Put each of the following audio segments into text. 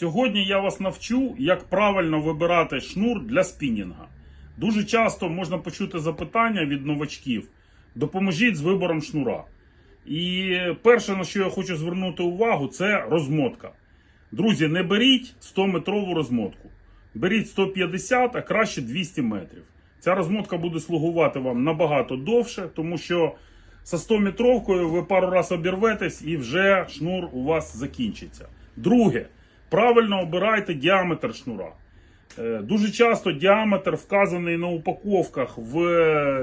Сьогодні я вас навчу, як правильно вибирати шнур для спінінга. Дуже часто можна почути запитання від новачків: допоможіть з вибором шнура. І перше, на що я хочу звернути увагу, це розмотка. Друзі, не беріть 100-метрову розмотку. Беріть 150, а краще 200 метрів. Ця розмотка буде слугувати вам набагато довше, тому що со 100-метровкою ви пару раз обірветесь і вже шнур у вас закінчиться. Друге, правильно обирайте діаметр шнура. Е, Дуже часто діаметр вказаний на упаковках в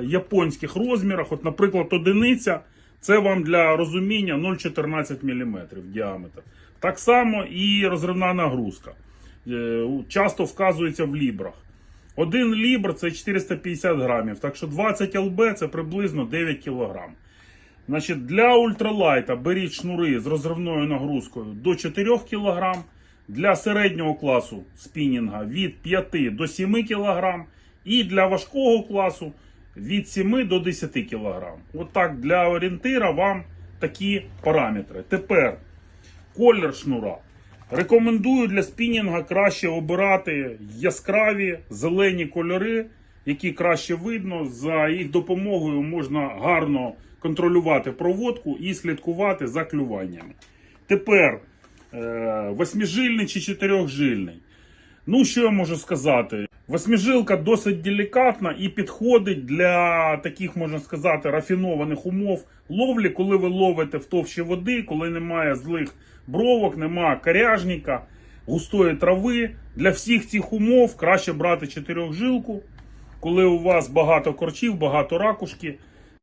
японських розмірах. От, наприклад, одиниця це вам для розуміння 0,14 мм діаметр. Так само і розривна нагрузка. Е, Часто вказується в лібрах. Один лібр це 450 грамів, так що 20 ЛБ це приблизно 9 кілограм. Значить, для ультралайта беріть шнури з розривною нагрузкою до 4 кг. Для середнього класу спінінга від 5 до 7 кг. І для важкого класу від 7 до 10 кг. Отак для орієнтира вам такі параметри. Тепер колір шнура. Рекомендую для спінінга краще обирати яскраві зелені кольори, які краще видно. За їх допомогою можна гарно контролювати проводку і слідкувати за клюваннями. Тепер восьмижильний чи чотирьохжильний. Ну, що я можу сказати? Восьмижилка досить делікатна і підходить для таких, можна сказати, рафінованих умов ловлі, коли ви ловите в товщі води, коли немає злих бровок, немає коряжника, густої трави. Для всіх цих умов краще брати чотирьохжилку, коли у вас багато корчів, багато ракушки.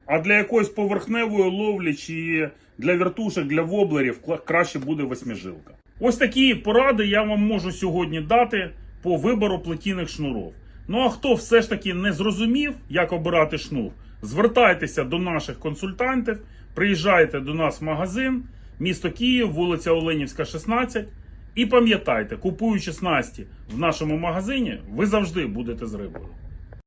А для якоїсь поверхневої ловлі чи для вертушок, для воблерів краще буде восьмижилка. Ось такі поради я вам можу сьогодні дати по вибору плетіних шнурів. Ну а хто все ж таки не зрозумів, як обирати шнур, звертайтеся до наших консультантів, приїжджайте до нас в магазин, місто Київ, вулиця Оленівська, 16. І пам'ятайте, купуючи снасті в нашому магазині, ви завжди будете з рибою.